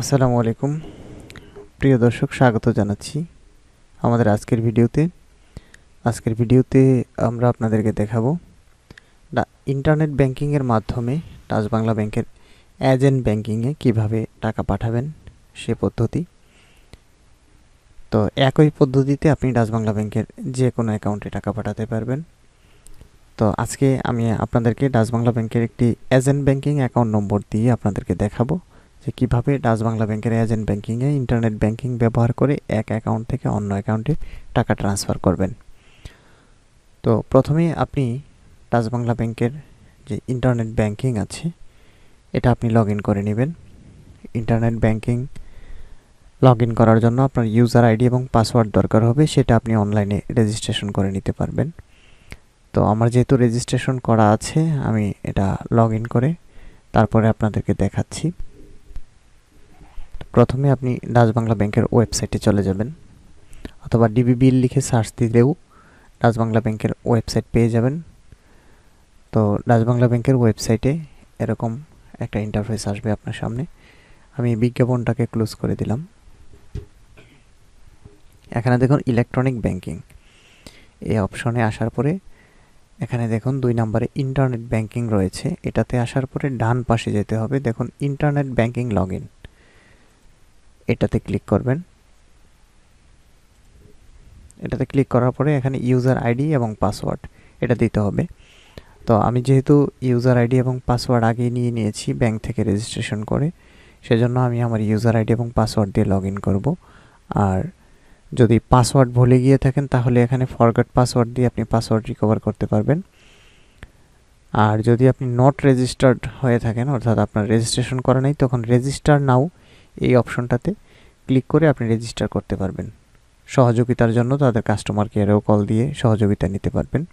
আসসালামু আলাইকুম। প্রিয় দর্শক, স্বাগত জানাচ্ছি আমাদের আজকের ভিডিওতে। আজকের ভিডিওতে আমরা আপনাদেরকে দেখাবো ইন্টারনেট ব্যাংকিংয়ের মাধ্যমে ডাচ বাংলা ব্যাংকের এজেন্ট ব্যাংকিংয়ে কীভাবে টাকা পাঠাবেন সে পদ্ধতি। তো একই পদ্ধতিতে আপনি ডাচ বাংলা ব্যাংকের যে কোনো অ্যাকাউন্টে টাকা পাঠাতে পারবেন। তো আজকে আমি আপনাদেরকে ডাচ বাংলা ব্যাংকের একটি এজেন্ট ব্যাংকিং অ্যাকাউন্ট নম্বর দিয়ে আপনাদেরকে দেখাবো। যে কীভাবে ডাচ বাংলা ব্যাংকের এজেন্ট ব্যাংকিংয়ে ইন্টারনেট ব্যাংকিং ব্যবহার করে এক অ্যাকাউন্ট থেকে অন্য অ্যাকাউন্টে টাকা ট্রান্সফার করবেন। তো প্রথমে আপনি ডাচ বাংলা ব্যাংকের যে ইন্টারনেট ব্যাংকিং আছে, এটা আপনি লগ করে নেবেন। ইন্টারনেট ব্যাংকিং লগ করার জন্য আপনার ইউজার আইডি এবং পাসওয়ার্ড দরকার হবে, সেটা আপনি অনলাইনে রেজিস্ট্রেশন করে নিতে পারবেন। তো আমার যেহেতু রেজিস্ট্রেশন করা আছে, আমি এটা লগ করে তারপরে আপনাদেরকে দেখাচ্ছি। প্রথমে আপনি ডাচ বাংলা ব্যাংকের ওয়েবসাইটে চলে যাবেন, অথবা ডিবি বিল লিখে সার্চ দিলেও ডাচ বাংলা ব্যাংকের ওয়েবসাইট পেয়ে যাবেন। তো ডাচ বাংলা ব্যাংকের ওয়েবসাইটে এরকম একটা ইন্টারফেস আসবে আপনার সামনে। আমি বিজ্ঞাপনটাকে ক্লোজ করে দিলাম। এখানে দেখুন ইলেকট্রনিক ব্যাংকিং এই অপশনে আসার পরে এখানে দেখুন দুই নম্বরে ইন্টারনেট ব্যাংকিং রয়েছে। এটাতে আসার পরে ডান পাশে যেতে হবে। দেখুন ইন্টারনেট ব্যাংকিং লগ ইন এটাতে ক্লিক করবেন। এটাতে ক্লিক করার পরে এখানে ইউজার আইডি এবং পাসওয়ার্ড এটা দিতে হবে। তো আমি যেহেতু ইউজার আইডি এবং পাসওয়ার্ড আগেই নিয়ে নিয়েছি ব্যাংক থেকে রেজিস্ট্রেশন করে, সেজন্য আমি আমার ইউজার আইডি এবং পাসওয়ার্ড দিয়ে লগ ইন করব। আর যদি পাসওয়ার্ড ভুলে গিয়ে থাকেন, তাহলে এখানে ফরগট পাসওয়ার্ড দিয়ে আপনি পাসওয়ার্ড রিকভার করতে পারবেন। আর যদি আপনি নট রেজিস্টার্ড হয়ে থাকেন, অর্থাৎ আপনার রেজিস্ট্রেশন করা নেই, তখন রেজিস্টার নাও এই অপশনটাতে ক্লিক করে আপনি রেজিস্টার করতে পারবেন। সহযোগিতার জন্য তাদের কাস্টমার কেয়ারেও কল দিয়ে সহযোগিতা নিতে পারবেন।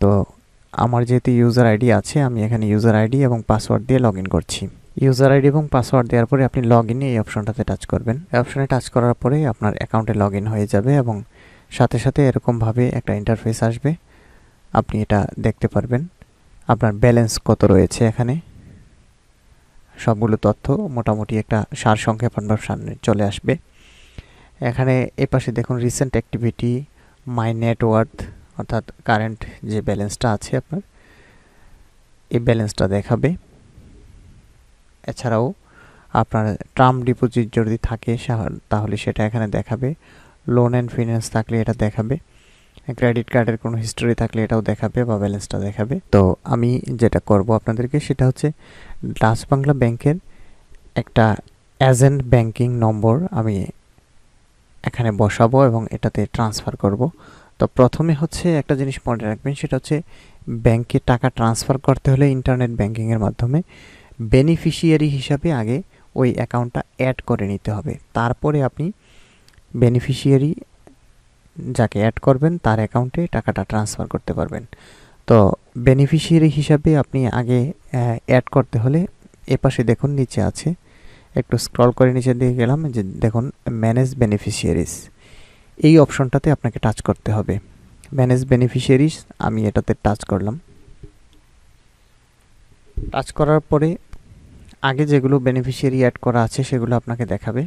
তো আমার যেহেতু ইউজার আইডি আছে, আমি এখানে ইউজার আইডি এবং পাসওয়ার্ড দিয়ে লগ করছি। ইউজার আইডি এবং পাসওয়ার্ড দেওয়ার পরে আপনি লগ ইনে এই অপশনটাতে টাচ করবেন। এই অপশনে টাচ করার পরে আপনার অ্যাকাউন্টে লগ হয়ে যাবে এবং সাথে সাথে এরকমভাবে একটা ইন্টারফেস আসবে। আপনি এটা দেখতে পারবেন। আপনার ব্যালেন্স কত রয়েছে এখানে? সবগুলো তথ্য মোটামুটি একটা সার সংক্ষেপ আপনার সামনে চলে আসবে। এখানে এ পাশে দেখুন recent activity my net worth অর্থাৎ কারেন্ট যে ব্যালেন্সটা আছে আপনার, এই ব্যালেন্সটা দেখাবে। এছাড়াও আপনার টার্ম ডিপোজিট যদি থাকে তাহলে সেটা এখানে দেখাবে। লোন অ্যান্ড ফিনান্স থাকলে এটা দেখাবে। ক্রেডিট কার্ডের কোনো হিস্টোরি থাকলে এটাও দেখাবে বা ব্যালেন্সটা দেখাবে। তো আমি যেটা করব আপনাদেরকে সেটা হচ্ছে ডাচ বাংলা ব্যাংকের একটা এজেন্ট ব্যাংকিং নম্বর আমি এখানে বসাবো এবং এটাতে ট্রান্সফার করব। তো প্রথমে হচ্ছে একটা জিনিস মনে রাখবেন, সেটা হচ্ছে ব্যাংকে টাকা ট্রান্সফার করতে হলে ইন্টারনেট ব্যাংকিংয়ের মাধ্যমে বেনিফিশিয়ারি হিসাবে আগে ওই অ্যাকাউন্টটা অ্যাড করে নিতে হবে। তারপরে আপনি বেনিফিশিয়ারি যাকে অ্যাড করবেন, তার অ্যাকাউন্টে টাকাটা ট্রান্সফার করতে পারবেন। তো বেনিফিশিয়ারি হিসাবে আপনি আগে অ্যাড করতে হলে এপাশে দেখুন, নিচে আছে। একটু স্ক্রল করে নিচে দিয়ে গেলাম, যে দেখুন ম্যানেজ বেনিফিশিয়ারিস এই অপশনটাতে আপনাকে টাচ করতে হবে। ম্যানেজ বেনিফিশিয়ারিস আমি এটাতে টাচ করলাম। টাচ করার পরে আগে যেগুলো বেনিফিশিয়ারি অ্যাড করা আছে, সেগুলো আপনাকে দেখাবে।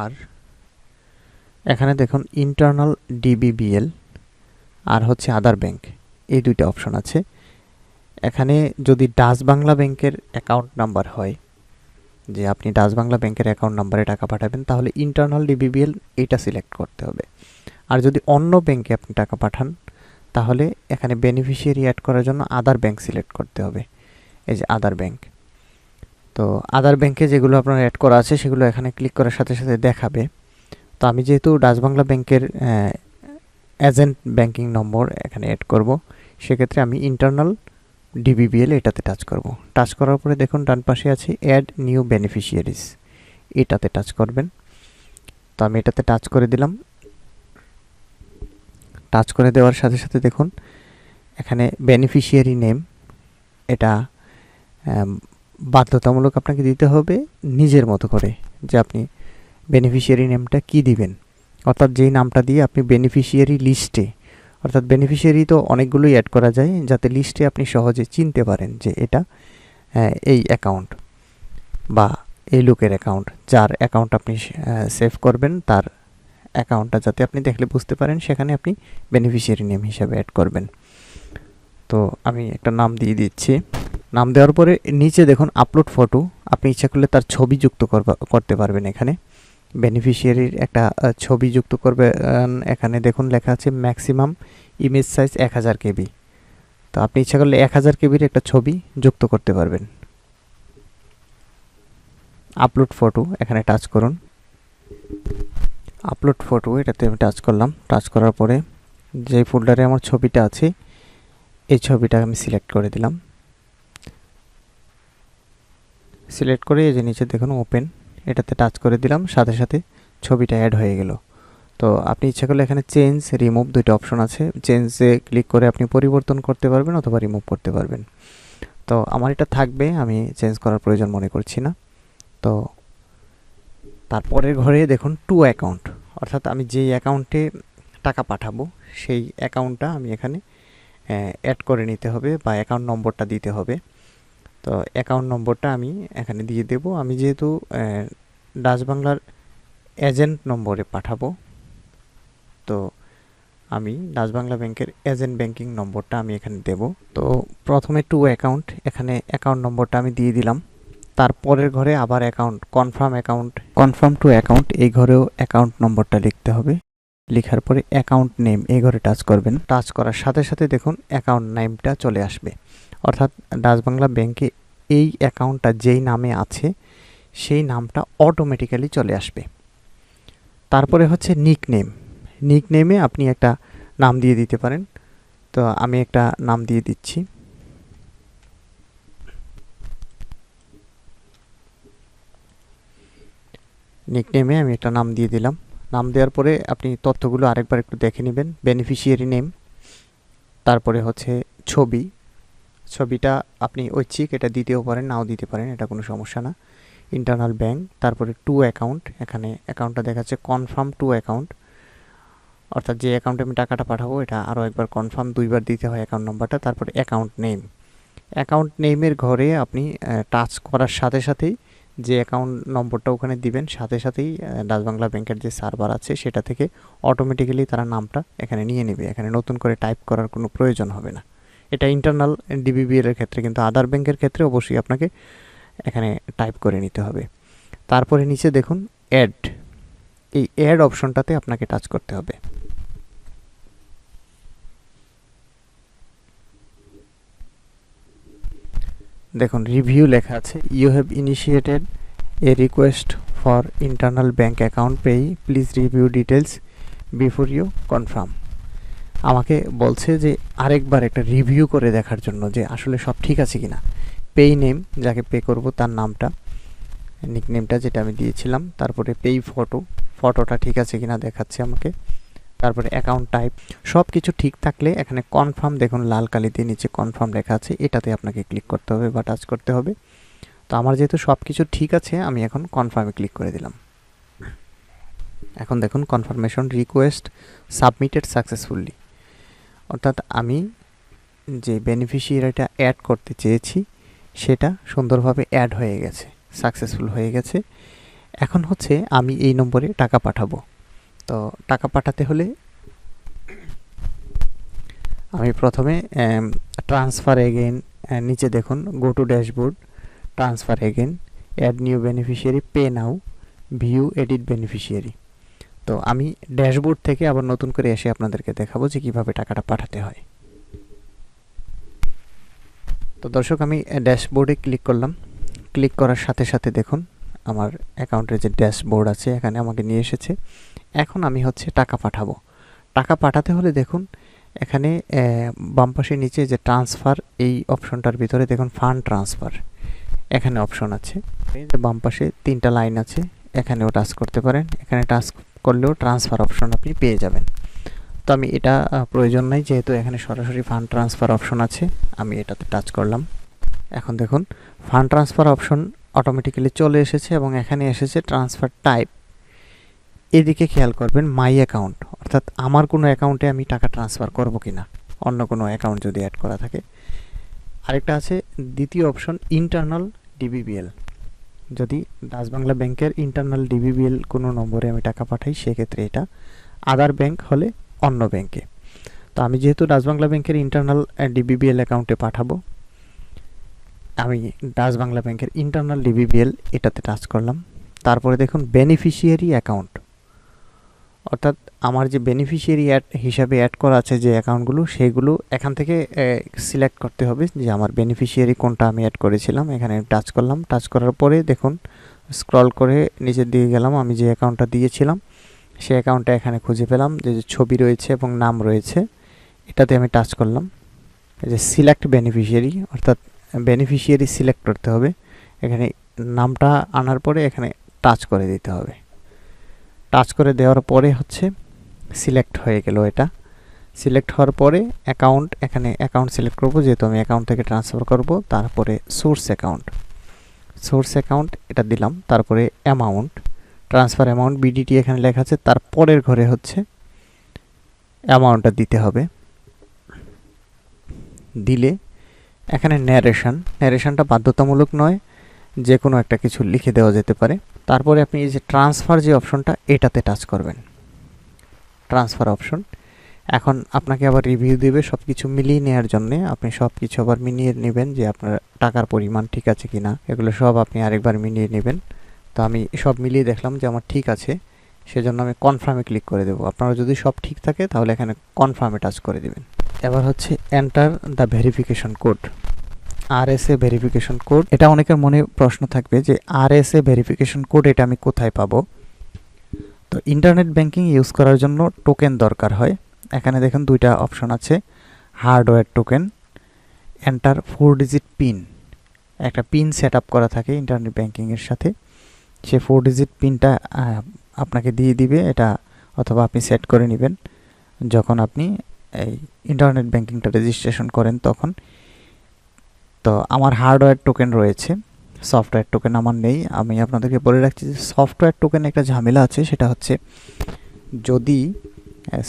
আর এখানে দেখুন ইন্টারনাল ডিবিবিএল আর হচ্ছে আদার ব্যাংক এই দুইটা অপশন আছে। এখানে যদি ডাচ বাংলা ব্যাংকের অ্যাকাউন্ট নাম্বার হয়, যে আপনি ডাচ বাংলা ব্যাংকের অ্যাকাউন্ট নাম্বারে টাকা পাঠাবেন, তাহলে ইন্টারনাল ডিবিবিএল এটা সিলেক্ট করতে হবে। আর যদি অন্য ব্যাংকে আপনি টাকা পাঠান, তাহলে এখানে বেনিফিশিয়ারি অ্যাড করার জন্য আদার ব্যাংক সিলেক্ট করতে হবে। এই যে আদার ব্যাংক তো আদার ব্যাংকে যেগুলো আপনার অ্যাড করা আছে, সেগুলো এখানে ক্লিক করার সাথে সাথে দেখাবে। তো আমি যেহেতু ডাচ বাংলা ব্যাংকের এজেন্ট ব্যাংকিং নম্বর এখানে অ্যাড করব। সেক্ষেত্রে আমি ইন্টারনাল ডিবিবিএল এটাতে টাচ করব। টাচ করার পরে দেখুন, ডান পাশে আছে অ্যাড নিউ বেনিফিশিয়ারিস এটাতে টাচ করবেন। তো আমি এটাতে টাচ করে দিলাম। টাচ করে দেওয়ার সাথে সাথে দেখুন, এখানে বেনিফিশিয়ারি নেম এটা বাধ্যতামূলক আপনাকে দিতে হবে নিজের মতো করে যে আপনি বেনিফিশিয়ারি নেমটা কি দিবেন। অর্থাৎ যেই নামটা দিয়ে আপনি বেনিফিশিয়ারি লিস্টে অর্থাৎ বেনিফিশিয়ারি তো অনেকগুলোই অ্যাড করা যায়, যাতে লিস্টে আপনি সহজে চিনতে পারেন যে এটা এই অ্যাকাউন্ট বা এই লোকের অ্যাকাউন্ট যার অ্যাকাউন্ট আপনি সেভ করবেন, তার অ্যাকাউন্টটা যাতে আপনি দেখলে বুঝতে পারেন, সেখানে আপনি বেনিফিশিয়ারি নেম হিসাবে অ্যাড করবেন। তো আমি একটা নাম দিয়ে দিচ্ছি। নাম দেওয়ার পরে নিচে দেখুন আপলোড ফটো আপনি ইচ্ছা করলে তার ছবি যুক্ত করতে পারবেন এখানে। বেনিফিশিয়ারির একটা ছবি যুক্ত করবে এখানে দেখুন লেখা আছে ম্যাক্সিমাম ইমেজ সাইজ এক হাজার কেবি। তো আপনি ইচ্ছা করলে এক হাজার কেবির একটা ছবি যুক্ত করতে পারবেন। আপলোড ফটো এখানে টাচ করুন। আপলোড ফটো এটাতে আমি টাচ করলাম। টাচ করার পরে যে ফোল্ডারে আমার ছবিটা আছে, এই ছবিটা আমি সিলেক্ট করে দিলাম। সিলেক্ট করে এই যে নিচে দেখুন ওপেন এটাতে টাচ করে দিলাম, সাথে সাথে ছবিটা অ্যাড হয়ে গেল। তো আপনি ইচ্ছা করলে এখানে চেঞ্জ রিমুভ দুটো অপশন আছে। চেঞ্জে ক্লিক করে আপনি পরিবর্তন করতে পারবেন অথবা রিমুভ করতে পারবেন। তো আমার এটা থাকবে, আমি চেঞ্জ করার প্রয়োজন মনে করছি না। তো তারপরের ঘরে দেখুন টু অ্যাকাউন্ট অর্থাৎ আমি যেই অ্যাকাউন্টে টাকা পাঠাবো, সেই অ্যাকাউন্টটা আমি এখানে অ্যাড করে নিতে হবে বা অ্যাকাউন্ট নম্বরটা দিতে হবে। তো অ্যাকাউন্ট নম্বরটা আমি এখানে দিয়ে দেব। আমি যেহেতু ডাচ বাংলার এজেন্ট নম্বরে পাঠাবো, তো আমি ডাচ বাংলা ব্যাংকের এজেন্ট ব্যাংকিং নম্বরটা আমি এখানে দেব। তো প্রথমে টু অ্যাকাউন্ট এখানে অ্যাকাউন্ট নম্বরটা আমি দিয়ে দিলাম। তারপরের ঘরে আবার account confirm account confirm to account এই ঘরেও অ্যাকাউন্ট নম্বরটা লিখতে হবে। লেখার পরে অ্যাকাউন্ট নেম এই ঘরে টাচ করবেন। টাচ করার সাথে সাথে দেখুন অ্যাকাউন্ট নেমটা চলে আসবে। অর্থাৎ ডাচ বাংলা ব্যাংকে এই অ্যাকাউন্টটা যেই নামে আছে, সেই নামটা অটোমেটিক্যালি চলে আসবে। তারপরে হচ্ছে নিক নেম নিক নেমে আপনি একটা নাম দিয়ে দিতে পারেন। তো আমি একটা নাম দিয়ে দিচ্ছি। নিকনেমে আমি একটা নাম দিয়ে দিলাম। নাম দেওয়ার পরে আপনি তথ্যগুলো আরেকবার একটু দেখে নেবেন। বেনিফিশিয়ারি নেম তারপরে হচ্ছে ছবি। ছবিটা আপনি ঐচ্ছিক এটা দিতেও পারেন, নাও দিতে পারেন, এটা কোনো সমস্যা না। ইন্টারনাল ব্যাংক তারপরে টু অ্যাকাউন্ট এখানে অ্যাকাউন্টটা দেখাচ্ছে কনফার্ম টু অ্যাকাউন্ট অর্থাৎ যে অ্যাকাউন্টে আমি টাকাটা পাঠাবো, এটা আরও একবার কনফার্ম দুইবার দিতে হয় অ্যাকাউন্ট নাম্বারটা তারপরে অ্যাকাউন্ট নেম অ্যাকাউন্ট নেমের ঘরে আপনি টাচ করার সাথে সাথেই যে অ্যাকাউন্ট নম্বরটা ওখানে দিবেন, সাথে সাথেই ডাচ বাংলা ব্যাংকের যে সার্ভার আছে, সেটা থেকে অটোমেটিক্যালি তারা নামটা এখানে নিয়ে নেবে। এখানে নতুন করে টাইপ করার কোনো প্রয়োজন হবে না। এটা ইন্টারনাল ডিবিবিএর এর ক্ষেত্রে, কিন্তু আদার ব্যাংকের ক্ষেত্রে অবশ্যই আপনাকে এখানে টাইপ করে নিতে হবে। তারপরে নিচে দেখুন অ্যাড এই অ্যাড অপশনটাতে আপনাকে টাচ করতে হবে। দেখুন রিভিউ লেখা আছে you have initiated a request for internal bank account pay please review details before you confirm আমাকে বলছে যে আরেকবার একটা রিভিউ করে দেখার জন্য যে আসলে সব ঠিক আছে কি না পেই নেম যাকে পে করব তার নামটা নিকনেমটা যেটা আমি দিয়েছিলাম, তারপরে পেই ফটো ফটোটা ঠিক আছে কি না দেখাচ্ছে আমাকে, তারপরে অ্যাকাউন্ট টাইপ সব কিছু ঠিক থাকলে এখানে কনফার্ম দেখুন লাল কালি দিয়ে নিচে কনফার্ম লেখা আছে, এটাতে আপনাকে ক্লিক করতে হবে বা টাচ করতে হবে। তো আমার যেহেতু সব কিছু ঠিক আছে, আমি এখন কনফার্মে ক্লিক করে দিলাম। এখন দেখুন কনফার্মেশন রিকোয়েস্ট সাবমিটেড সাকসেসফুলি অর্থাৎ আমি যে বেনিফিশিয়ারিটা অ্যাড করতে চেয়েছি, সেটা সুন্দরভাবে অ্যাড হয়ে গেছে সাকসেসফুল হয়ে গেছে। এখন হচ্ছে আমি এই নম্বরে টাকা পাঠাবো। তো টাকা পাঠাতে হলে আমি প্রথমে ট্রান্সফার এগেন নিচে দেখুন go to dashboard transfer again add new beneficiary pay now view edit beneficiary তো আমি ড্যাশবোর্ড থেকে আবার নতুন করে এসে আপনাদেরকে দেখাবো যে কীভাবে টাকাটা পাঠাতে হয়। তো দর্শক, আমি ড্যাশবোর্ডে ক্লিক করলাম। ক্লিক করার সাথে সাথে দেখুন, আমার অ্যাকাউন্টের যে ড্যাশবোর্ড আছে, এখানে আমাকে নিয়ে এসেছে। এখন আমি হচ্ছে টাকা পাঠাবো। টাকা পাঠাতে হলে দেখুন, এখানে বাম পাশে নিচে যে ট্রান্সফার, এই অপশনটার ভিতরে দেখুন, ফান্ড ট্রান্সফার। এখানে অপশন আছে। বাম পাশে তিনটা লাইন আছে, এখানেও টাচ করতে পারেন। এখানে টাচ করলেও ট্রান্সফার অপশন আপনি পেয়ে যাবেন। তো আমি এটা প্রয়োজন নাই, যেহেতু এখানে সরাসরি ফান্ড ট্রান্সফার অপশন আছে, আমি এটাতে টাচ করলাম। এখন দেখুন ফান্ড ট্রান্সফার অপশন অটোমেটিক্যালি চলে এসেছে এবং এখানে এসেছে ট্রান্সফার টাইপ এদিকে খেয়াল করবেন মাই অ্যাকাউন্ট অর্থাৎ আমার কোনো অ্যাকাউন্টে আমি টাকা ট্রান্সফার করব কি না অন্য কোনো অ্যাকাউন্ট যদি অ্যাড করা থাকে। আরেকটা আছে, দ্বিতীয় অপশন ইন্টারনাল ডিবিবিএল যদি ডাচ বাংলা ব্যাংকের ইন্টারনাল ডিবিবিএল কোনো নম্বরে আমি টাকা পাঠাই, সেক্ষেত্রে এটা আদার ব্যাংক হলে অন্য ব্যাংকে তো আমি যেহেতু ডাচ বাংলা ব্যাংকের ইন্টারনাল ডিবিবিএল অ্যাকাউন্টে পাঠাবো, আমি ডাচ বাংলা ব্যাংকের ইন্টারনাল ডিবিবিএল এটাতে টাচ করলাম। তারপরে দেখুন বেনিফিশিয়ারি অ্যাকাউন্ট অর্থাৎ আমার যে বেনিফিশিয়ারি অ্যাড হিসাবে অ্যাড করা আছে যে অ্যাকাউন্টগুলো সেগুলো এখান থেকে সিলেক্ট করতে হবে যে আমার বেনিফিশিয়ারি কোনটা আমি অ্যাড করেছিলাম। এখানে টাচ করলাম। টাচ করার পরে দেখুন স্ক্রল করে নিচের দিকে গেলাম, আমি যে অ্যাকাউন্টটা দিয়েছিলাম, সেই অ্যাকাউন্টটা এখানে খুঁজে পেলাম যে ছবি রয়েছে এবং নাম রয়েছে। এটাতে আমি টাচ করলাম। যে সিলেক্ট বেনিফিশিয়ারি অর্থাৎ বেনিফিশিয়ারি সিলেক্ট করতে হবে। এখানে নামটা আনার পরে এখানে টাচ করে দিতে হবে। টাচ করে দেওয়ার পরে হচ্ছে সিলেক্ট হয়ে গেল এটা। সিলেক্ট হওয়ার পরে অ্যাকাউন্ট, এখানে অ্যাকাউন্ট সিলেক্ট করব, যেহেতু আমি অ্যাকাউন্ট থেকে ট্রান্সফার করব, তারপরে সোর্স অ্যাকাউন্ট। সোর্স অ্যাকাউন্ট, এটা দিলাম, তারপরে অ্যামাউন্ট। ট্রান্সফার অ্যামাউন্ট বিডিটি এখানে লেখা আছে, তার পরের ঘরে হচ্ছে অ্যামাউন্টটা দিতে হবে। দিলে এখানে ন্যারেশন ন্যারেশনটা বাধ্যতামূলক নয় যে কোনো একটা কিছু লিখে দেওয়া যেতে পারে। তারপরে আপনি এই যে ট্রান্সফার যে অপশনটা এটাতে টাচ করবেন। ট্রান্সফার অপশন এখন আপনাকে আবার রিভিউ দেবে সব কিছু মিলিয়ে নেওয়ার জন্যে। আপনি সব কিছু আবার মিলিয়ে নেবেন যে আপনার টাকার পরিমাণ ঠিক আছে কি না এগুলো সব আপনি আরেকবার মিলিয়ে নেবেন। তো আমি সব মিলিয়ে দেখলাম যে আমার ঠিক আছে। সেজন্য আমি কনফার্মে ক্লিক করে দেবো। আপনারা যদি সব ঠিক থাকে, তাহলে এখানে কনফার্মে টাচ করে দেবেন। এবার হচ্ছে enter the verification code R S A verification code এটা অনেকের মনে প্রশ্ন থাকবে যে R S A verification code এটা আমি কোথায় পাবো? তো ইন্টারনেট ব্যাংকিং ইউজ করার জন্য টোকেন দরকার হয়। এখানে দেখুন দুইটা অপশন আছে hardware token enter four digit pin একটা পিন সেট আপ করা থাকে ইন্টারনেট ব্যাংকিংয়ের সাথে। সে ফোর ডিজিট পিনটা আপনাকে দিয়ে দিবে এটা, অথবা আপনি সেট করে নেবেন। যখন আপনি এই ইন্টারনেট ব্যাংকিংটা রেজিস্ট্রেশন করেন তখন তো আমার হার্ডওয়্যার টোকেন রয়েছে সফটওয়্যার টোকেন আমার নেই। আমি আপনাদেরকে বলে রাখছি যে সফটওয়্যার টোকেন একটা ঝামেলা আছে, সেটা হচ্ছে যদি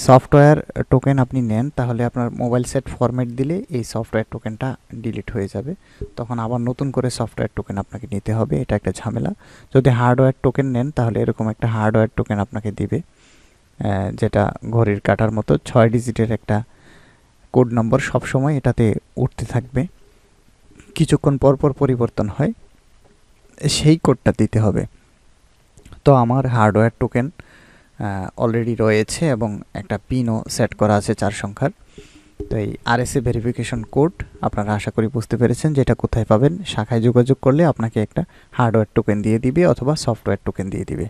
সফটওয়্যার টোকেন আপনি নেন, তাহলে আপনার মোবাইল সেট ফরম্যাট দিলে এই সফটওয়্যার টোকেনটা ডিলিট হয়ে যাবে। তখন আবার নতুন করে সফটওয়্যার টোকেন আপনাকে নিতে হবে, এটা একটা ঝামেলা। যদি হার্ডওয়্যার টোকেন নেন, তাহলে এরকম একটা হার্ডওয়্যার টোকেন আপনাকে দিবে যেটা ঘড়ির কাটার মতো। ছয় ডিজিটের একটা কোড নম্বর সবসময় এটাতে উঠতে থাকবে। কিছুক্ষণ পর পর পরিবর্তন হয়, সেই কোডটা দিতে হবে। তো আমার হার্ডওয়্যার টোকেন অলরেডি রয়েছে এবং একটা পিনও সেট করা আছে চার সংখ্যার। তো এই আরএসএ ভেরিফিকেশন কোড আপনারা আশা করি বুঝতে পেরেছেন যেটা কোথায় পাবেন। শাখায় যোগাযোগ করলে আপনাকে একটা হার্ডওয়্যার টোকেন দিয়ে দিবে অথবা সফটওয়্যার টোকেন দিয়ে দিবে।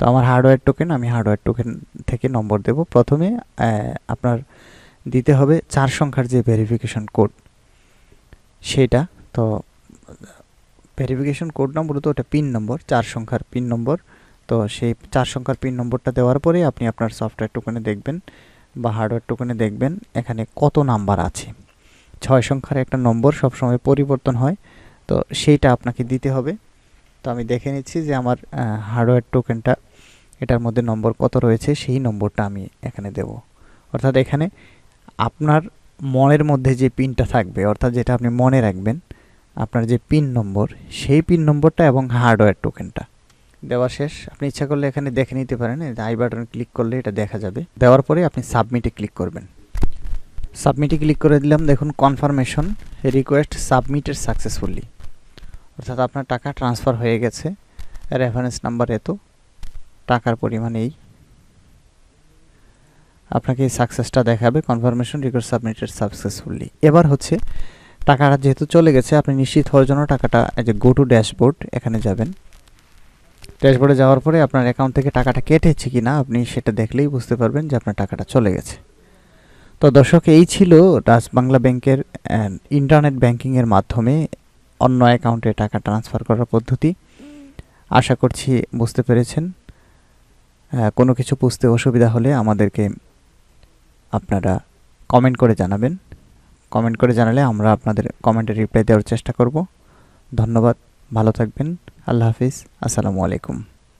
তো আমার হার্ডওয়্যার টোকেন আমি হার্ডওয়্যার টোকেন থেকে নম্বর দেব। প্রথমে আপনার দিতে হবে চার সংখ্যার যে ভেরিফিকেশন কোড সেটা তো ভেরিফিকেশন কোড নম্বর তো ওটা পিন নম্বর চার সংখ্যার পিন নম্বর তো সেই চার সংখ্যার পিন নম্বরটা দেওয়ার পরে আপনি আপনার সফটওয়্যার টোকেনে দেখবেন বা হার্ডওয়্যার টোকেনে দেখবেন, এখানে কত নাম্বার আছে। ছয় সংখ্যার একটা নম্বর সবসময় পরিবর্তন হয়, তো সেইটা আপনাকে দিতে হবে। তো আমি দেখে নিচ্ছি যে আমার হার্ডওয়্যার টোকেনটা এটার মধ্যে নম্বর কত রয়েছে, সেই নম্বরটা আমি এখানে দেব। অর্থাৎ এখানে আপনার মনের মধ্যে যে পিনটা থাকবে, অর্থাৎ যেটা আপনি মনে রাখবেন আপনার যে পিন নম্বর, সেই পিন নম্বরটা এবং হার্ডওয়্যার টোকেনটা দেওয়া শেষ। আপনি ইচ্ছা করলে এখানে দেখে নিতে পারেন। আই বাটন ক্লিক করলে এটা দেখা যাবে। দেওয়ার পরে আপনি সাবমিটে ক্লিক করবেন। সাবমিটে ক্লিক করে দিলাম। দেখুন কনফার্মেশন রিকোয়েস্ট সাবমিটেড সাকসেসফুলি অর্থাৎ আপনার টাকা ট্রান্সফার হয়ে গেছে। রেফারেন্স নাম্বার এত। টাকার পরিমাণ এই। আপনাকে এই সাকসেসটা দেখাবে। কনফার্মেশন রিকোয়েস্ট সাবমিটেড সাকসেসফুলি এবার হচ্ছে টাকাটা যেহেতু চলে গেছে, আপনি নিশ্চিত হওয়ার জন্য টাকাটা, এই যে গো টু ড্যাশবোর্ড এখানে যাবেন। ড্যাশবোর্ডে যাওয়ার পরে আপনার অ্যাকাউন্ট থেকে টাকাটা কেটেছে কি না আপনি সেটা দেখলেই বুঝতে পারবেন যে আপনার টাকাটা চলে গেছে। তো দর্শক, এই ছিল ডাচ বাংলা ব্যাংকের ইন্টারনেট ব্যাংকিংয়ের মাধ্যমে অন্য অ্যাকাউন্টে টাকা ট্রান্সফার করার পদ্ধতি। আশা করছি বুঝতে পেরেছেন। কোনো কিছু বুঝতে অসুবিধা হলে আমাদেরকে আপনারা কমেন্ট করে জানাবেন। কমেন্ট করে জানালে আমরা আপনাদের কমেন্টে রিপ্লাই দেওয়ার চেষ্টা করব। ধন্যবাদ, ভালো থাকবেন, আল্লাহ হাফিজ, আসসালামু আলাইকুম।